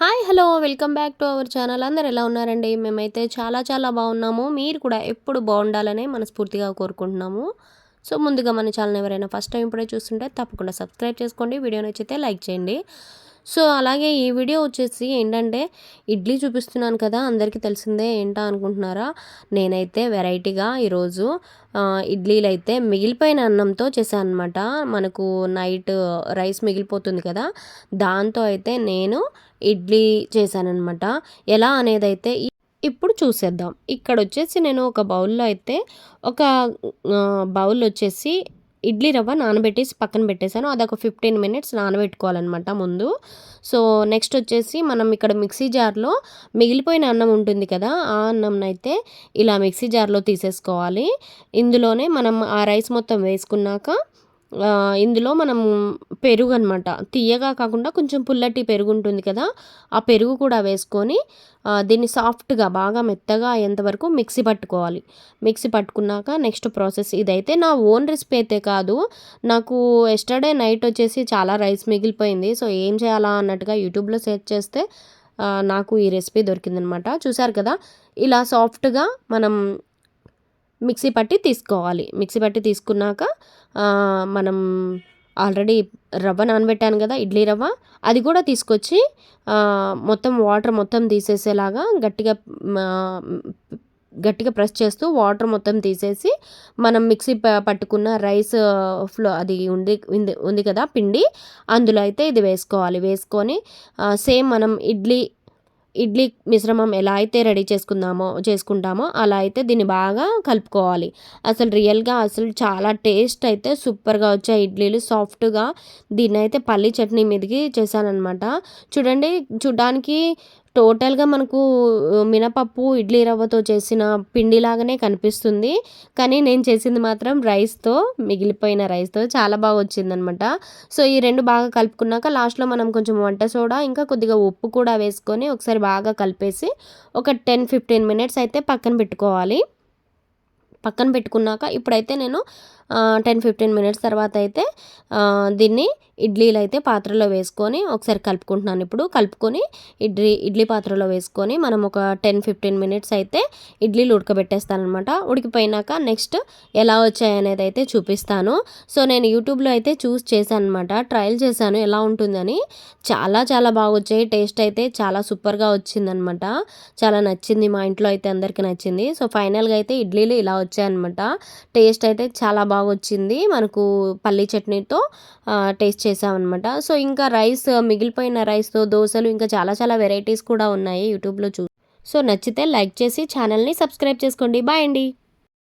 Hi hello welcome back to our channel. అందరు ఎలా ఉన్నారండి? మేమైతే చాలా చాలా బాగున్నాము. మీరు కూడా ఎప్పుడు బాగుండాలనే మనస్ఫూర్తిగా కోరుకుంటున్నాము. సో ముందుగా మన ఛానల్ ఎవరైనా ఫస్ట్ టైం ఇప్పుడే చూస్తుంటే తప్పకుండా సబ్స్క్రైబ్ చేసుకోండి. వీడియో నచ్చితే లైక్ చేయండి. సో అలాగే ఈ వీడియో వచ్చేసి ఏంటంటే ఇడ్లీ చూపిస్తున్నాను కదా అందరికీ తెలిసిందే ఏంటా అనుకుంటున్నారా? నేనైతే వెరైటీగా ఈరోజు ఇడ్లీలు అయితే మిగిలిపోయిన అన్నంతో చేశాను అనమాట మనకు నైట్ రైస్ మిగిలిపోతుంది కదా దాంతో అయితే నేను ఇడ్లీ చేశానమాట ఎలా అనేది అయితే ఇప్పుడు చూసేద్దాం. ఇక్కడ వచ్చేసి నేను ఒక బౌల్లో అయితే ఒక బౌల్ వచ్చేసి ఇడ్లీ రవ్వ నానబెట్టేసి పక్కన పెట్టేశాను. అదొక ఫిఫ్టీన్ మినిట్స్ నానబెట్టుకోవాలన్నమాట ముందు. సో నెక్స్ట్ వచ్చేసి మనం ఇక్కడ మిక్సీ జార్లో మిగిలిపోయిన అన్నం ఉంటుంది కదా ఆ అన్నం అయితే ఇలా మిక్సీ జార్లో తీసేసుకోవాలి. ఇందులోనే మనం ఆ రైస్ మొత్తం వేసుకున్నాక ఇందులో మనం పెరుగు అనమాట తీయగా కాకుండా కొంచెం పుల్లటి పెరుగు ఉంటుంది కదా ఆ పెరుగు కూడా వేసుకొని దీన్ని సాఫ్ట్గా బాగా మెత్తగా అయ్యేంతవరకు మిక్సీ పట్టుకోవాలి. మిక్సీ పట్టుకున్నాక నెక్స్ట్ ప్రాసెస్ ఇదైతే నా ఓన్ రెసిపీ అయితే కాదు. నాకు ఎస్టర్డే నైట్ వచ్చేసి చాలా రైస్ మిగిలిపోయింది. సో ఏం చేయాలా అన్నట్టుగా యూట్యూబ్లో సెర్చ్ చేస్తే నాకు ఈ రెసిపీ దొరికిందనమాట చూసారు కదా ఇలా సాఫ్ట్గా మనం మిక్సీ పట్టి తీసుకోవాలి. మిక్సీ పట్టి తీసుకున్నాక మనం ఆల్రెడీ రవ్వ నానబెట్టాను కదా ఇడ్లీ రవ్వ అది కూడా తీసుకొచ్చి మొత్తం వాటర్ మొత్తం తీసేసేలాగా గట్టిగా గట్టిగా ప్రెస్ చేస్తూ వాటర్ మొత్తం తీసేసి మనం మిక్సీ పట్టుకున్న రైస్ ఫ్లో అది ఉంది ఉంది కదా పిండి అందులో అయితే ఇది వేసుకోవాలి. వేసుకొని సేమ్ మనం ఇడ్లీ ఇడ్లీ మిశ్రమం ఎలా అయితే రెడీ చేసుకుందామో చేసుకుంటామో అలా అయితే దీన్ని బాగా కలుపుకోవాలి. అసలు రియల్గా అసలు చాలా టేస్ట్ అయితే సూపర్గా వచ్చాయి ఇడ్లీలు. సాఫ్ట్గా దీన్ని అయితే పల్లీ చట్నీ మీదకి చేశానమాట చూడండి చూడడానికి టోటల్గా మనకు మినపప్పు ఇడ్లీ రవ్వతో చేసిన పిండిలాగానే కనిపిస్తుంది. కానీ నేను చేసింది మాత్రం రైస్తో మిగిలిపోయిన రైస్తో చాలా బాగా వచ్చిందనమాట. సో ఈ రెండు బాగా కలుపుకున్నాక లాస్ట్లో మనం కొంచెం వంట సోడా ఇంకా కొద్దిగా ఉప్పు కూడా వేసుకొని ఒకసారి బాగా కలిపేసి ఒక టెన్ ఫిఫ్టీన్ మినిట్స్ అయితే పక్కన పెట్టుకోవాలి. పక్కన పెట్టుకున్నాక ఇప్పుడైతే నేను టెన్ ఫిఫ్టీన్ మినిట్స్ తర్వాత అయితే దీన్ని ఇడ్లీలు అయితే పాత్రలో వేసుకొని ఒకసారి కలుపుకుంటున్నాను. ఇప్పుడు కలుపుకొని ఇడ్లీ ఇడ్లీ పాత్రలో వేసుకొని మనం ఒక టెన్ ఫిఫ్టీన్ మినిట్స్ అయితే ఇడ్లీలు ఉడకబెట్టేస్తానమాట ఉడికిపోయినాక నెక్స్ట్ ఎలా వచ్చాయనేది అయితే చూపిస్తాను. సో నేను యూట్యూబ్లో అయితే చూస్ చేశాను అనమాట ట్రయల్ చేశాను ఎలా ఉంటుందని. చాలా చాలా బాగా వచ్చాయి. టేస్ట్ అయితే చాలా సూపర్గా వచ్చిందనమాట చాలా నచ్చింది మా ఇంట్లో అయితే అందరికీ నచ్చింది. సో ఫైనల్గా అయితే ఇడ్లీలు ఇలా వచ్చాయన్నమాట. టేస్ట్ అయితే చాలా బాగా బాగా వచ్చింది మనకు పల్లీ చట్నీతో టేస్ట్ చేసామన్నమాట సో ఇంకా రైస్ మిగిలిపోయిన రైస్తో దోశలు ఇంకా చాలా చాలా వెరైటీస్ కూడా ఉన్నాయి యూట్యూబ్లో చూ. సో నచ్చితే లైక్ చేసి ఛానల్ని సబ్స్క్రైబ్ చేసుకోండి. బాయ్ అండి.